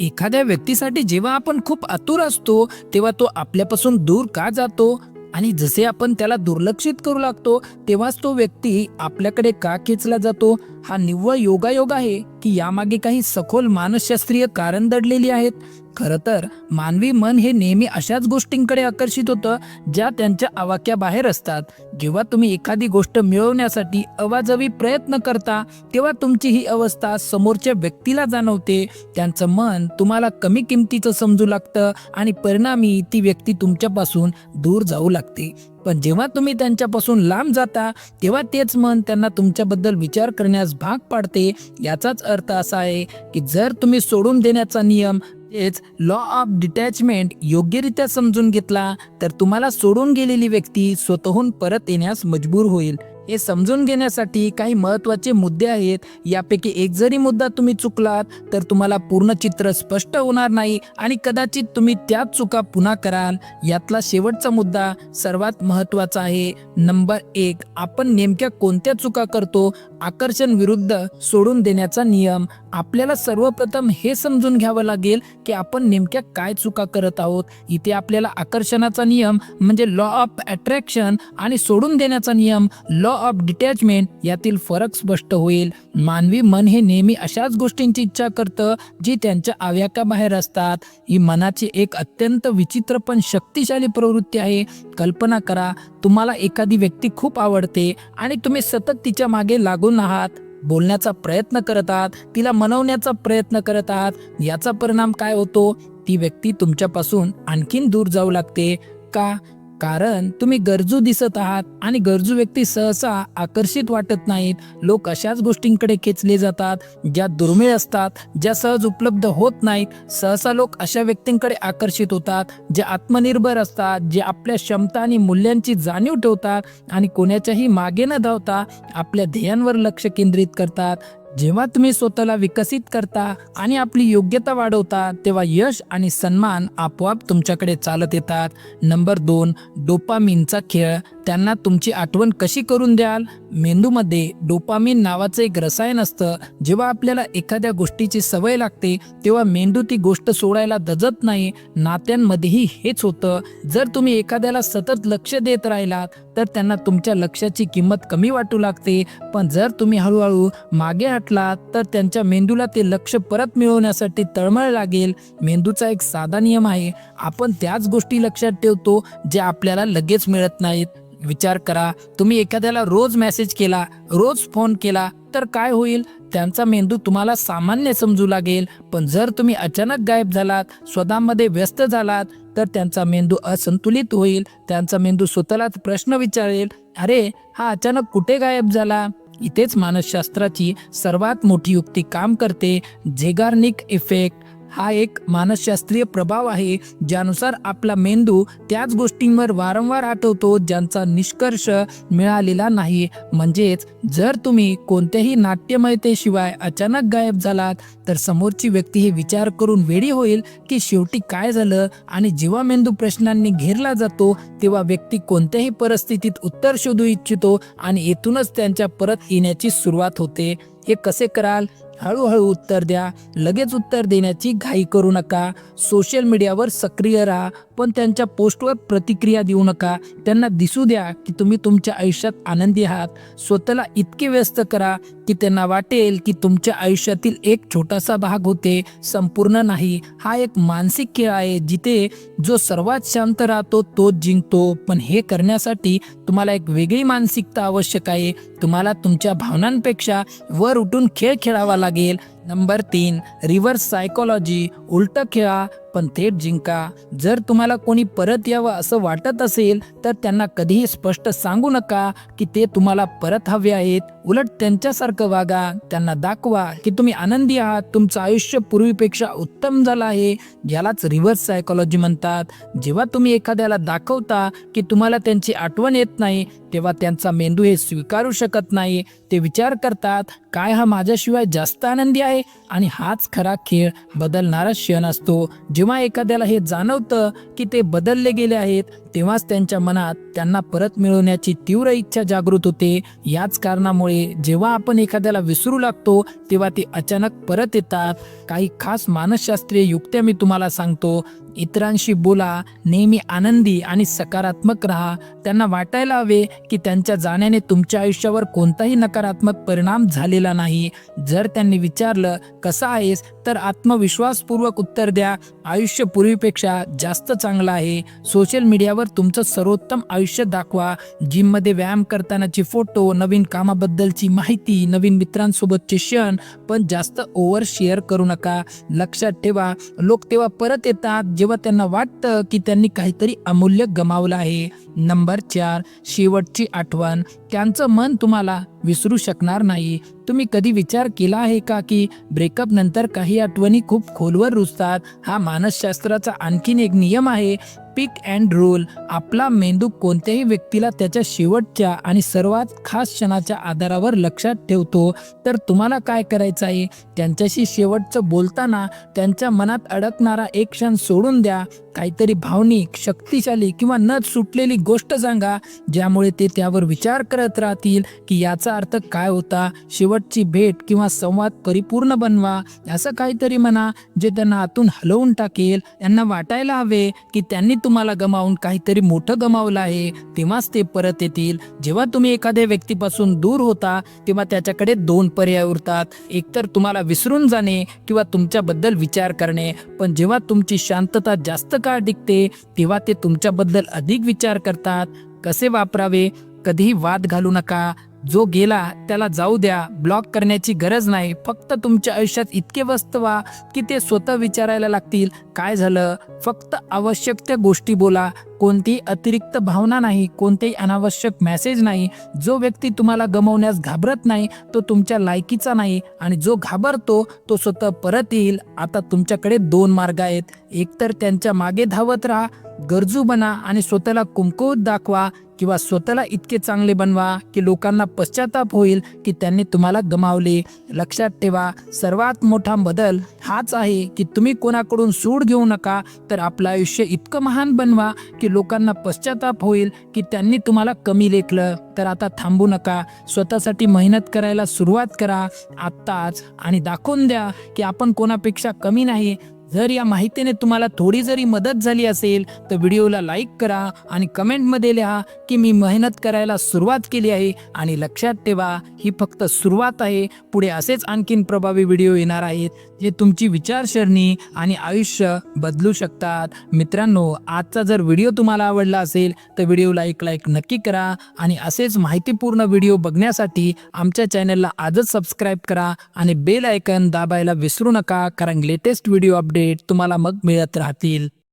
एखाद्या व्यक्तीसाठी जेव्हा आपण खूप आतुर असतो तेव्हा तो आपल्यापासून दूर का जातो? आणि जसे आपण त्याला दुर्लक्षित करू लागतो तेव्हाच तो व्यक्ती आपल्याकडे का खेचला जातो? हा निव्वळ योगायोग आहे की यामागे काही सखोल मानसशास्त्रीय कारण दडलेली आहेत. खरं तर मानवी मन हे नेहमी अशाच गोष्टींकडे आकर्षित होतं ज्या त्यांच्या आवाक्याबाहेर असतात. जेव्हा तुम्ही एखादी गोष्ट मिळवण्यासाठी अवाजवी प्रयत्न करता तेव्हा तुमची ही अवस्था समोरच्या व्यक्तीला जाणवते. त्यांचं मन तुम्हाला कमी किमतीचं समजू लागतं आणि परिणामी ती व्यक्ती तुमच्यापासून दूर जाऊ लागते. पण जेव्हा तुम्ही त्यांच्यापासून लांब जाता तेव्हा तेच मन त्यांना तुमच्याबद्दल विचार करण्यास भाग पाडते. याचाच अर्थ असा आहे की जर तुम्ही सोडून देण्याचा नियम तेच लॉ ऑफ डिटॅचमेंट योग्यरित्या समजून घेतला तर तुम्हाला सोडून गेलेली व्यक्ती स्वतःहून परत येण्यास मजबूर होईल. हे समजून घेण्यासाठी काही महत्त्वाचे मुद्दे आहेत. यापैकी एक जरी मुद्दा तुम्ही चुकलात तर तुम्हाला पूर्ण चित्र स्पष्ट होणार नाही आणि कदाचित तुम्ही त्याच चुका पुन्हा कराल. यातला शेवटचा मुद्दा सर्वात महत्त्वाचा आहे. नंबर एक आपण नेमक्या कोणत्या चुका करतो? आकर्षण विरुद्ध सोडून देण्याचा नियम. आपल्याला सर्वप्रथम हे समजून घ्यावं लागेल की आपण नेमक्या काय चुका करत आहोत. इथे आपल्याला आकर्षणाचा नियम म्हणजे लॉ ऑफ अट्रॅक्शन आणि सोडून देण्याचा नियम लॉ ऑफ डिटॅचमेंट यातील फरक स्पष्ट होईल. मानवी मन हे नेहमी अशाच गोष्टींची इच्छा करतं जी त्यांच्या आव्याकाबाहेर असतात. ही मनाची एक अत्यंत विचित्र पण शक्तिशाली प्रवृत्ती आहे. कल्पना करा तुम्हाला एखादी व्यक्ती खूप आवडते आणि तुम्ही सतत तिच्यामागे लागून आहात. बोलण्याचा प्रयत्न करत आहात तिला मनवण्याचा प्रयत्न करत आहात याचा परिणाम काय होतो? ती व्यक्ती तुमच्यापासून आणखीन दूर जाऊ लागते. का? कारण तुम्ही गरजू दिसत आहात आणि गरजू व्यक्ती सहसा आकर्षित वाटत नाहीत. लोक अशाच गोष्टींकडे खेचले जातात ज्या दुर्मिळ असतात ज्या सहज उपलब्ध होत नाहीत. सहसा लोक अशा व्यक्तींकडे आकर्षित होतात जे आत्मनिर्भर असतात जे आपल्या क्षमता आणि मूल्यांची जाणीव ठेवतात आणि कोणाच्याही मागे न धावता आपल्या ध्येयांवर लक्ष केंद्रित करतात. जेव्हा तुम्ही स्वतःला विकसित करता आणि आपली योग्यता वाढवता तेव्हा यश आणि सन्मान आपोआप तुमच्याकडे चालत येतात. नंबर दोन डोपामिनचा खेळ. त्यांना तुमची आठवण कशी करून द्याल? मेंदूमध्ये डोपामिन नावाचं एक रसायन असतं. जेव्हा आपल्याला एखाद्या गोष्टीची सवय लागते तेव्हा मेंदू ती गोष्ट सोडायला दजत नाही. नात्यांमध्येही हेच होतं. जर तुम्ही एखाद्याला सतत लक्ष देत राहिलात तर त्यांना तुमच्या लक्षाची किंमत कमी वाटू लागते. पण जर तुम्ही हळूहळू मागे गाठला तर त्यांच्या मेंदूला ते लक्ष परत मिळवण्यासाठी तळमळ लागेल. मेंदूचा एक साधा नियम आहे आपण त्याच गोष्टी लक्षात ठेवतो जे आपल्याला लगेच मिळत नाहीत. विचार करा तुम्ही एखाद्याला रोज मेसेज केला रोज फोन केला तर काय होईल? त्यांचा मेंदू तुम्हाला सामान्य समजू लागेल. पण जर तुम्ही अचानक गायब झालात स्वतःमध्ये व्यस्त झालात तर त्यांचा मेंदू असंतुलित होईल. त्यांचा मेंदू स्वतःलाच प्रश्न विचारेल अरे हा अचानक कुठे गायब झाला? इथेच मानसशास्त्राची सर्वात मोठी युक्ती काम करते झेगार्निक इफेक्ट. हा एक मानसशास्त्रीय प्रभाव आहे ज्यानुसार आपला मेंदू त्याच गोष्टींवर वारंवार आठवतो ज्यांचा निष्कर्ष मिळालेला नाही. म्हणजेच जर तुम्ही कोणत्याही नाट्यमयतेशिवाय अचानक गायब झालात तर समोरची व्यक्ती हे विचार करून वेडी होईल की शेवटी काय झालं आणि जेव्हा मेंदू प्रश्नांनी घेरला जातो तेव्हा व्यक्ती कोणत्याही परिस्थितीत उत्तर शोधू इच्छितो आणि येथूनच त्यांच्या परत येण्याची सुरुवात होते. हे कसे कराल? हळूहळू उत्तर द्या. लगेच उत्तर देण्याची घाई करू नका. सोशल मीडियावर सक्रिय राहा. पण त्यांच्या पोस्टवर प्रतिक्रिया देऊ नका. त्यांना दिसू द्या की तुम्ही तुमच्या आयुष्यात आनंदी आहात. स्वतःला इतके व्यस्त करा की त्यांना वाटेल की तुमच्या आयुष्यातील एक छोटासा भाग होते. संपूर्ण नाही. हा एक मानसिक खेळ आहे जिथे जो सर्वात शांत राहतो तोच जिंकतो. पण हे करण्यासाठी तुम्हाला एक वेगळी मानसिकता आवश्यक आहे. तुम्हाला तुमच्या भावनांपेक्षा वर उठून खेळ खेळावा लागेल लागेल नंबर तीन रिव्हर्स सायकोलॉजी उलटं खेळा पण थेट जिंका. जर तुम्हाला कोणी परत यावं असं वाटत असेल तर त्यांना कधीही स्पष्ट सांगू नका की ते तुम्हाला परत हवे आहेत. उलट त्यांच्यासारखं वागा. त्यांना दाखवा की तुम्ही आनंदी आहात. तुमचं आयुष्य पूर्वीपेक्षा उत्तम झालं आहे. यालाच रिव्हर्स सायकोलॉजी म्हणतात. जेव्हा तुम्ही एखाद्याला दाखवता की तुम्हाला त्यांची आठवण येत नाही तेव्हा त्यांचा मेंदू हे स्वीकारू शकत नाही. ते विचार करतात काय हा माझ्याशिवाय जास्त आनंदी आहे? आणि हाच खरा खेळ बदलणारा क्षण असतो. जेव्हा एखाद्याला हे जाणवतं की ते बदलले गेले आहेत तेव्हाच त्यांच्या मनात त्यांना परत मिळवण्याची तीव्र इच्छा जागृत होते. याच कारणामुळे जेव्हा आपण एखाद्याला विसरू लागतो तेव्हा ते अचानक परत येतात. काही खास मानसशास्त्रीय युक्त्या मी तुम्हाला सांगतो. इतरांशी बोला नेहमी आनंदी आणि सकारात्मक राहा. त्यांना वाटायला हवे की त्यांच्या जाण्याने तुमच्या आयुष्यावर कोणताही नकारात्मक परिणाम झालेला नाही. जर त्यांनी विचारलं कसं आहेस? तर आत्मविश्वासपूर्वक उत्तर द्या. आयुष्य पूर्वीपेक्षा जास्त चांगलं आहे. सोशल मीडियावर तुमचं सर्वोत्तम आयुष्य दाखवा. जिममध्ये व्यायाम करतानाची फोटो नवीन कामाबद्दलची माहिती नवीन मित्रांसोबतचे क्षण पण जास्त ओव्हर शेअर करू नका. लक्षात ठेवा लोक तेव्हा परत येतात जेव्हा त्यांना वाटतं की त्यांनी काहीतरी अमूल्य गमावलं आहे. नंबर चार शेवटची आठवण. त्यांचं मन तुम्हाला विसरू शकणार नाही. तुम्ही कधी विचार केला आहे का की ब्रेकअप नंतर काही आठवणी खूप खोलवर रुजतात? हा मानसशास्त्राचा आणखीन एक नियम आहे. पिक अँड रोल आपला मेंदू कोणत्याही व्यक्तीला त्याच्या शेवटच्या आणि सर्वात खास क्षणाच्या आधारावर लक्षात ठेवतो. तर तुम्हाला काय करायचं आहे? त्यांच्याशी शेवटचं बोलताना त्यांच्या मनात अडकणारा एक क्षण सोडून द्या. काहीतरी भावनिक शक्तिशाली किंवा न सुटलेली गोष्ट सांगा ज्यामुळे ते त्यावर विचार करत राहतील की याचा अर्थ काय होता शेवटची भेट किंवा संवाद परिपूर्ण बनवा असं काहीतरी म्हणा जे त्यांना आतून हलवून टाकेल. त्यांना वाटायला हवे की त्यांनी तुम्हाला गमावून काहीतरी मोठं गमावलं आहे तेव्हाच ते परत येतील. जेव्हा तुम्ही एखाद्या व्यक्तीपासून दूर होता तेव्हा त्याच्याकडे दोन पर्याय उरतात. एकतर तुम्हाला विसरून जाणे किंवा तुमच्याबद्दल विचार करणे. पण जेव्हा तुमची शांतता जास्त काळ दिखते तेव्हा ते तुमच्याबद्दल अधिक विचार करतात. कसे वापरावे? कधीही वाद घालू नका. जो गेला त्याला जाऊ द्या ब्लॉक करण्याची गरज नाही. फक्त तुमच्या आयुष्यात इतके व्यस्त व्हा की ते स्वतः विचारायला लागतील काय झालं? फक्त आवश्यक त्या गोष्टी बोला. कोणतीही अतिरिक्त भावना नाही कोणतेही अनावश्यक मेसेज नाही. जो व्यक्ती तुम्हाला गमवण्यास घाबरत नाही तो तुमच्या लायकीचा नाही आणि जो घाबरतो तो स्वतः परत येईल. आता तुमच्याकडे दोन मार्ग आहेत. एकतर त्यांच्या मागे धावत राहा गरजू बना आणि स्वतःला कुमकुवत दाखवा. किंवा स्वतःला इतके चांगले बनवा की लोकांना पश्चाताप होईल की त्यांनी तुम्हाला गमावले. लक्षात ठेवा सर्वात मोठा बदल हाच आहे की तुम्ही कोणाकडून सूड घेऊ नका तर आपलं आयुष्य इतकं महान बनवा की लोकांना पश्चाताप होईल की त्यांनी तुम्हाला कमी लेखलं. तर आता थांबू नका स्वतःसाठी मेहनत करायला सुरुवात करा. आत्ताच आणि दाखवून द्या की आपण कोणापेक्षा कमी नाही जर या माहितीने तुम्हाला थोडी जरी मदत झाली असेल तर व्हिडिओला लाईक करा आणि कमेंटमध्ये लिहा की मी मेहनत करायला सुरुवात केली आहे आणि लक्षात ठेवा ही फक्त सुरुवात आहे. पुढे असेच आणखीन प्रभावी व्हिडिओ येणार आहेत. जे तुमची विचारसरणी आणि आयुष्य बदलू शकतात. मित्रांनो आजचा जर व्हिडिओ तुम्हाला आवडला असेल तर व्हिडिओला एक लाईक नक्की करा आणि असेच माहितीपूर्ण व्हिडिओ बघण्यासाठी आमच्या चॅनलला आजच सबस्क्राईब करा आणि बेल आयकन दाबायला विसरू नका कारण लेटेस्ट व्हिडिओ अपडेट तुम्हाला मग मिळत राहतील.